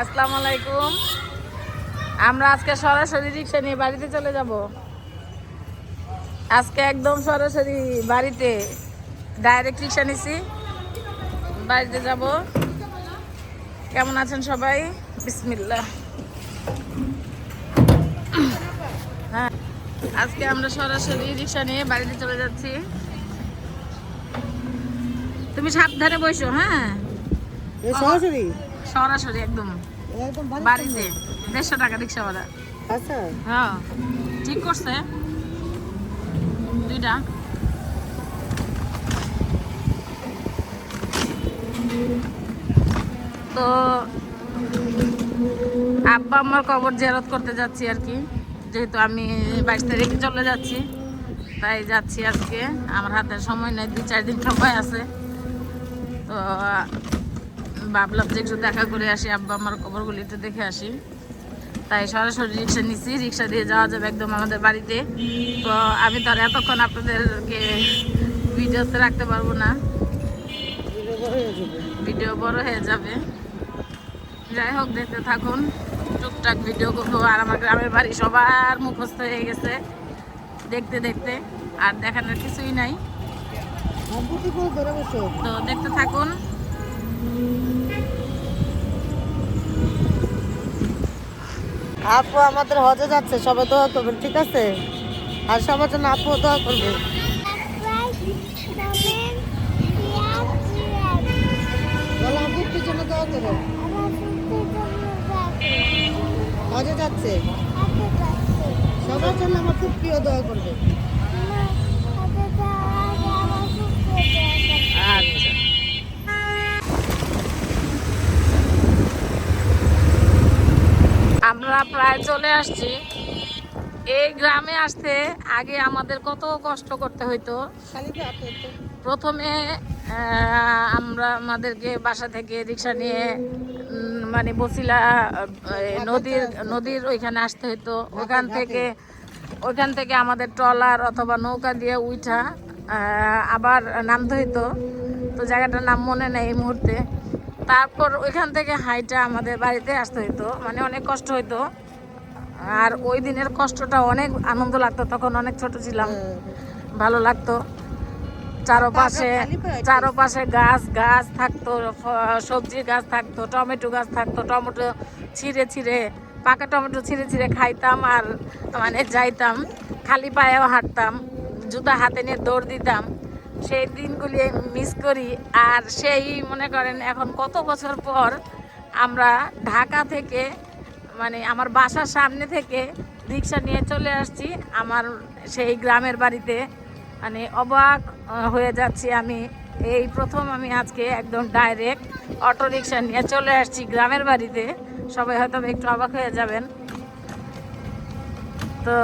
আসসালামু আলাইকুম আমরা আজকে সরাসরি রিক্সা নিয়ে বাড়িতে চলে যাব। আজকে একদম সরাসরি বাড়িতে ডাইরেক্ট রিক্সা নিছি। বাড়িতে যাব। কেমন আছেন সবাই? বিসমিল্লাহ। হ্যাঁ। আজকে আমরা সরাসরি রিক্সা নিয়ে বাড়িতে চলে যাচ্ছি। তুমি সাবধানে বসো হ্যাঁ? সরাসরি? সরাসরি একদম। বাড়িতে? দেড়শো টাকা রিক্সা ভাড়া আচ্ছা। হ্যাঁ ঠিক করছে। দুইটা। তো আব্বা আমার কবর জেরত করতে যাচ্ছি আর কি। যেহেতু আমি বাইশ তারিখে চলে যাচ্ছি, তাই যাচ্ছি আজকে। আমার হাতে সময় নেই, দুই, চার দিন সময় আছে। তো, ভাবলাম যে একটু দেখা করে আসি, আব্বা আমার কবরগুলি একটু দেখে আসি। তাই সরাসরি রিক্সা নিছি, রিক্সা দিয়ে যাওয়া যাবে একদম আমাদের বাড়িতে। তো আমি তো এতক্ষণ আপনাদেরকে ভিডিওতে রাখতে পারব না। ভিডিও বড় হয়ে যাবে। যাই হোক, দেখতে থাকুন। টুকটাক ভিডিও করব আর আমার গ্রামের বাড়ি সবার মুখস্থ হয়ে গেছে। দেখতে দেখতে আর দেখানোর কিছুই নাই। তো দেখতে থাকুন। আপু আমাদের হজে যাচ্ছে সবাই দোয়া করবেন ঠিক আছে? আর সবার জন্য আপু দোয়া করবে। বলো আপু কি জন্য দোয়া হজে যাচ্ছে? সবার জন্য আমার খুব প্রিয় দোয়া করবে। আচ্ছা। আমরা প্রায় চলে আসছি। এই গ্রামে আসতে আগে আমাদের কত কষ্ট করতে হইতো? প্রথমে আমরা আমাদেরকে বাসা থেকে রিক্সা নিয়ে মানে বসিলা নদীর নদীর ওইখানে আসতে হতো ওখান থেকে ওইখান থেকে আমাদের ট্রলার অথবা নৌকা দিয়ে উঠা আবার নামতে হইতো। তো জায়গাটার নাম মনে নেই এই মুহূর্তে। তারপর ওইখান থেকে হাইটা আমাদের বাড়িতে আসতে হইতো। মানে অনেক কষ্ট হইতো। আর ওই দিনের কষ্টটা অনেক আনন্দ লাগতো। তখন অনেক ছোট ছিলাম। ভালো লাগতো। চারোপাশে চারোপাশে গাছ গাছ থাকতো সবজি গাছ থাকতো টমেটো গাছ থাকতো টমেটো ছিঁড়ে ছিঁড়ে পাকা টমেটো ছিঁড়ে ছিঁড়ে খাইতাম আর মানে যাইতাম খালি পায়েও হাঁটতাম জুতা হাতে নিয়ে দৌড় দিতাম। সেই দিনগুলি মিস করি আর সেই মনে করেন এখন কত বছর পর আমরা ঢাকা থেকে মানে আমার বাসার সামনে থেকে রিক্সা নিয়ে চলে আসছি। আমার সেই গ্রামের বাড়িতে মানে অবাক হয়ে যাচ্ছি আমি। এই প্রথম আমি আজকে একদম ডাইরেক্ট অটো রিক্সা নিয়ে চলে আসছি গ্রামের বাড়িতে। সবাই হয়তো একটু অবাক হয়ে যাবেন। তো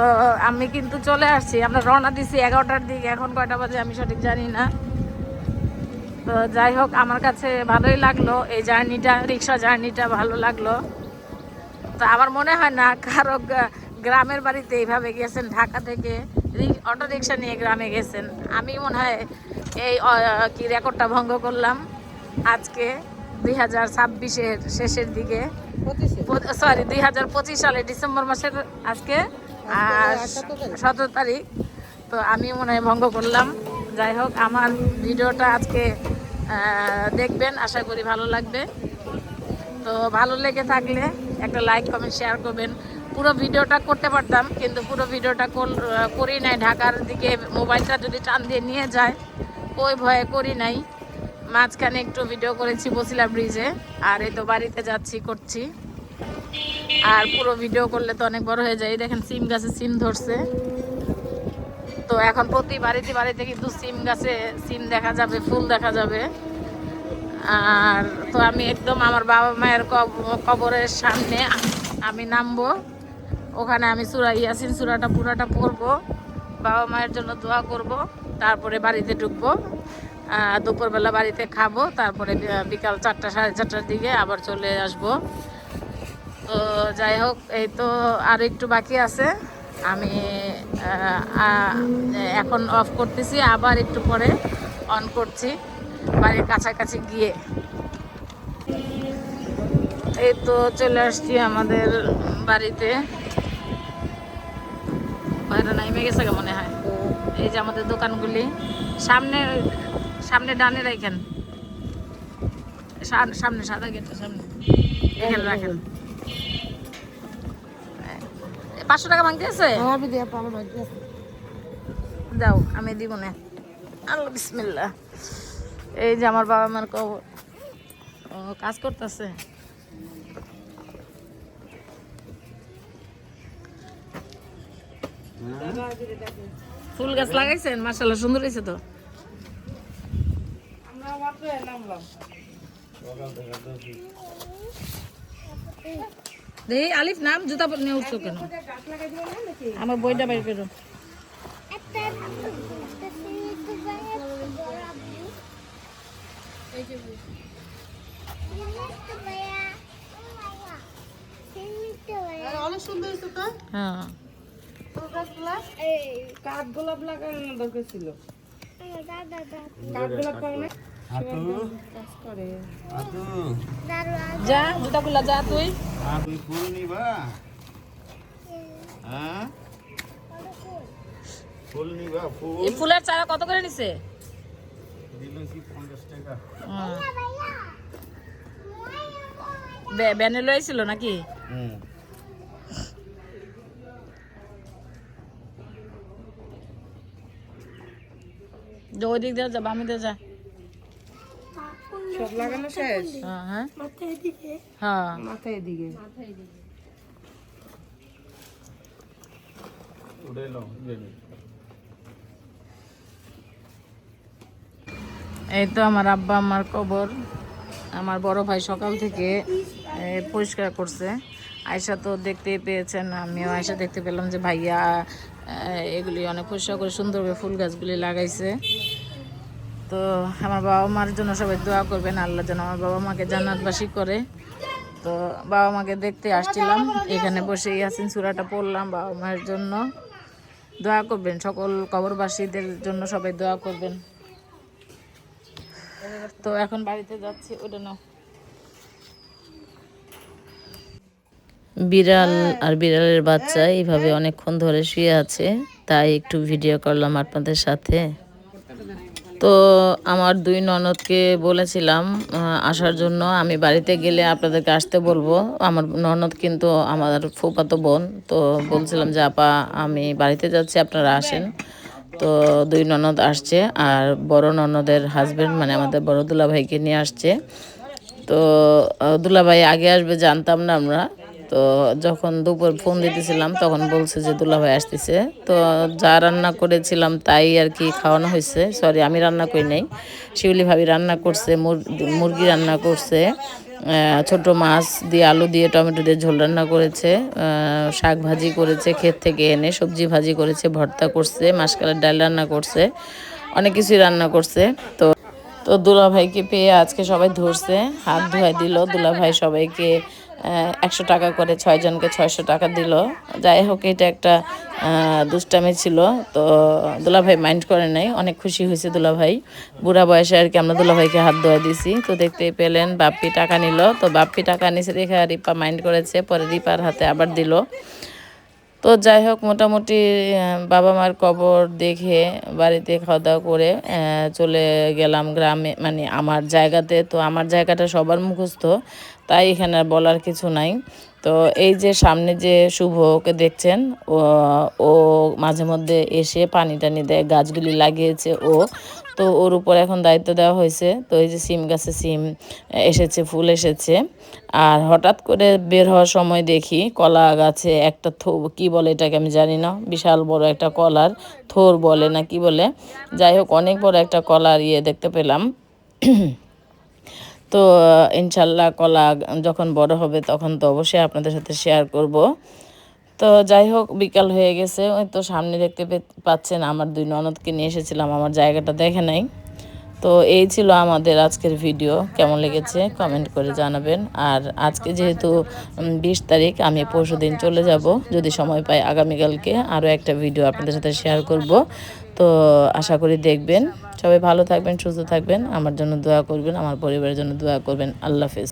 আমি কিন্তু চলে আসছি। আমরা রওনা দিছি এগারোটার দিকে। এখন কয়টা বাজে আমি সঠিক জানি না। তো যাই হোক, আমার কাছে ভালোই লাগল। এই জার্নিটা রিক্সা জার্নিটা ভালো লাগল। তো আমার মনে হয় না, কারও গ্রামের বাড়িতে এইভাবে গেছেন ঢাকা থেকে। অটো রিক্সা নিয়ে গ্রামে গেছেন। আমি মনে হয় এই কি রেকর্ডটা ভঙ্গ করলাম আজকে দুই হাজার ছাব্বিশের শেষের দিকে। সরি দুই হাজার পঁচিশ সালে ডিসেম্বর মাসের আজকে। আর সতেরো তারিখ। তো আমি মনে হয় ভঙ্গ করলাম। যাই হোক আমার ভিডিওটা আজকে দেখবেন আশা করি ভালো লাগবে। তো ভালো লেগে থাকলে একটা লাইক কমেন্ট শেয়ার করবেন। পুরো ভিডিওটা করতে পারতাম, কিন্তু পুরো ভিডিওটা কর- করি নাই। ঢাকার দিকে মোবাইলটা যদি টান দিয়ে নিয়ে যায় ওই ভয়ে করি নাই। মাঝখানে একটু ভিডিও করেছি বসিলা ব্রিজে আর এই তো বাড়িতে যাচ্ছি, করছি। আর পুরো ভিডিও করলে তো অনেক বড় হয়ে যায়। দেখেন, সিম গাছে সিম ধরছে। তো এখন প্রতি বাড়িতে বাড়িতে কিন্তু সিম গাছে সিম দেখা যাবে, ফুল দেখা যাবে। আর তো আমি একদম আমার বাবা মায়ের কব- কবরের সামনে আমি নামবো। ওখানে আমি সুরা ইয়াসিন সুরাটা পুরাটা পড়ব, বাবা মায়ের জন্য দোয়া করব, তারপরে বাড়িতে ঢুকবো দুপুরবেলা বাড়িতে খাব, তারপরে বিকাল চারটা, সাড়ে চারটার দিকে আবার চলে আসব। তো যাই হোক, এই তো আর একটু বাকি আছে। আমি এখন অফ করতেছি, আবার একটু পরে অন করছি, বাড়ির কাছাকাছি গিয়ে। এই তো চলে আসছি আমাদের বাড়িতে। বাইরে নাইমে গেছে মনে হয়। এই যে আমাদের দোকানগুলি সামনে সামনে ডানে রাখেন সামনে সাদা গেটের সামনে। এখানে রাখেন। পাঁচশো টাকা ভাঙতে আছে? দাও আমি দিব না। আল্লাহ বিসমিল্লা এই যে আমার বাবা মার কবর। ও কাজ করতেছে। ফুল গাছ লাগাইছেন? মার্শাল্লাহ সুন্দর হয়েছে তো। আলিফ নাম জুতা পরে নিয়ে উঠছো কেন? আমার বইটা বের করো। অনেক সুন্দর হয়েছে তো হ্যাঁ। কাঠ গোলাপ লাগানো দরকার ছিল যা জুতা খুলা যা তুই। তুই ফুল নিবা? হ্যাঁ? ফুল? নিবা ফুল। এই ফুলের চারা কত করে নিছে? দিল কি পঞ্চাশ টাকা? ব্যানে লইছিল নাকি? হুম। যে ওই দিক দিয়ে যা বামে দিয়ে যা সব লাগানো শেষ? হ্যাঁ হ্যাঁ। হ্যাঁ। মাথায় এদিকে। উড়ে লো এই তো আমার আব্বা আমার কবর। আমার বড় ভাই সকাল থেকে পরিষ্কার করছে। আয়সা তো দেখতেই পেয়েছেন আমিও আয়সা দেখতে পেলাম যে ভাইয়া এগুলি অনেক পরিষ্কার করে সুন্দরভাবে ফুল গাছগুলি লাগাইছে। তো আমার বাবা মার জন্য সবাই দোয়া করবেন, আল্লাহ যেন আমার বাবা মাকে জান্নাতবাসী করে। তো বাবা মাকে দেখতে আসছিলাম, এখানে বসে ইয়াসিন সুরাটা পড়লাম বাবা মায়ের জন্য। দোয়া করবেন, সকল কবরবাসীদের জন্য সবাই দোয়া করবেন। তো এখন বাড়িতে যাচ্ছি, ওটা নাও। বিড়াল আর বিড়ালের বাচ্চা এইভাবে অনেকক্ষণ ধরে শুয়ে আছে তাই একটু ভিডিও করলাম আপনাদের সাথে। তো আমার দুই ননদকে বলেছিলাম আসার জন্য আমি বাড়িতে গেলে আপনাদেরকে আসতে বলব। আমার ননদ কিন্তু আমার ফুপাতো বোন তো বলছিলাম যে আপা আমি বাড়িতে যাচ্ছি আপনারা আসেন। তো দুই ননদ আসছে আর বড় ননদের হাজবেন্ড মানে আমাদের বড় দুলা ভাইকে নিয়ে আসছে। তো দুলাভাই আগে আসবে জানতাম না আমরা। তো যখন দুপুর ফোন দিতেছিলাম, তখন বলছে যে দুলাভাই আসতেছে। তো যা রান্না করেছিলাম তাই আর কি খাওয়ানো হয়েছে। সরি আমি রান্না করি নাই। শিউলি ভাবি রান্না করছে মুরগি রান্না করছে ছোট মাছ দিয়ে আলু দিয়ে টমেটো দিয়ে ঝোল রান্না করেছে শাক ভাজি করেছে, ক্ষেত থেকে এনে সবজি ভাজি করেছে, ভর্তা করছে, মাসকালের ডাল রান্না করছে, অনেক কিছুই রান্না করছে। তো তো দুলা ভাইকে পেয়ে আজকে সবাই ধরছে, হাত ধুয়াই দিল। দুলা ভাই সবাইকে একশো টাকা করে ছয়জনকে ছয়শো টাকা দিল। যাই হোক, এটা একটা দুষ্টামি ছিল। তো দুলা ভাই মাইন্ড করে নাই। অনেক খুশি হয়েছে দুলা ভাই বুড়া বয়সে আর কি আমরা দুলা ভাইকে হাত ধোয়া দিছি। তো দেখতেই পেলেন, বাপ্পি টাকা নিল। তো বাপ্পি টাকা নিচে দেখে রিপা মাইন্ড করেছে। পরে রিপার হাতে আবার দিল। তো যাই হোক, মোটামুটি বাবা মার কবর দেখে, বাড়িতে খাওয়া দাওয়া করে চলে গেলাম গ্রামে। মানে আমার জায়গাতে। তো আমার জায়গাটা সবার মুখস্থ। তাই এখানে বলার কিছু নাই। তো এই যে সামনে যে শুভ ওকে দেখছেন, ও ও মাঝে মধ্যে এসে পানি টানি দেয়, গাছগুলি লাগিয়েছে ও। তো ওর উপর এখন দায়িত্ব দেওয়া হয়েছে। তো এই যে সিম গাছে সিম এসেছে, ফুল এসেছে। আর হঠাৎ করে বের হওয়ার সময় দেখি কলা গাছে একটা থো, কী বলে এটাকে আমি জানি না, বিশাল বড় একটা কলার থোর বলে না কি বলে। যাই হোক, অনেক বড় একটা কলার ইয়ে দেখতে পেলাম। তো, ইনশাল্লাহ কলা যখন বড় হবে তখন তো অবশ্যই আপনাদের সাথে শেয়ার করব। তো যাই হোক, বিকাল হয়ে গেছে। ওই তো সামনে দেখতে পাচ্ছেন আমার দুই ননদকে নিয়ে এসেছিলাম, আমার জায়গাটা দেখে নাই। তো এই ছিল আমাদের আজকের ভিডিও কেমন লেগেছে কমেন্ট করে জানাবেন। আর আজকে যেহেতু বিশ তারিখ, আমি পরশু দিন চলে যাব। যদি সময় পাই আগামীকালকে আরও একটা ভিডিও আপনাদের সাথে শেয়ার করব। তো আশা করি দেখবেন। সবাই ভালো থাকবেন, সুস্থ থাকবেন। আমার জন্য দোয়া করবেন, আমার পরিবারের জন্য দোয়া করবেন। আল্লাহ হাফেজ।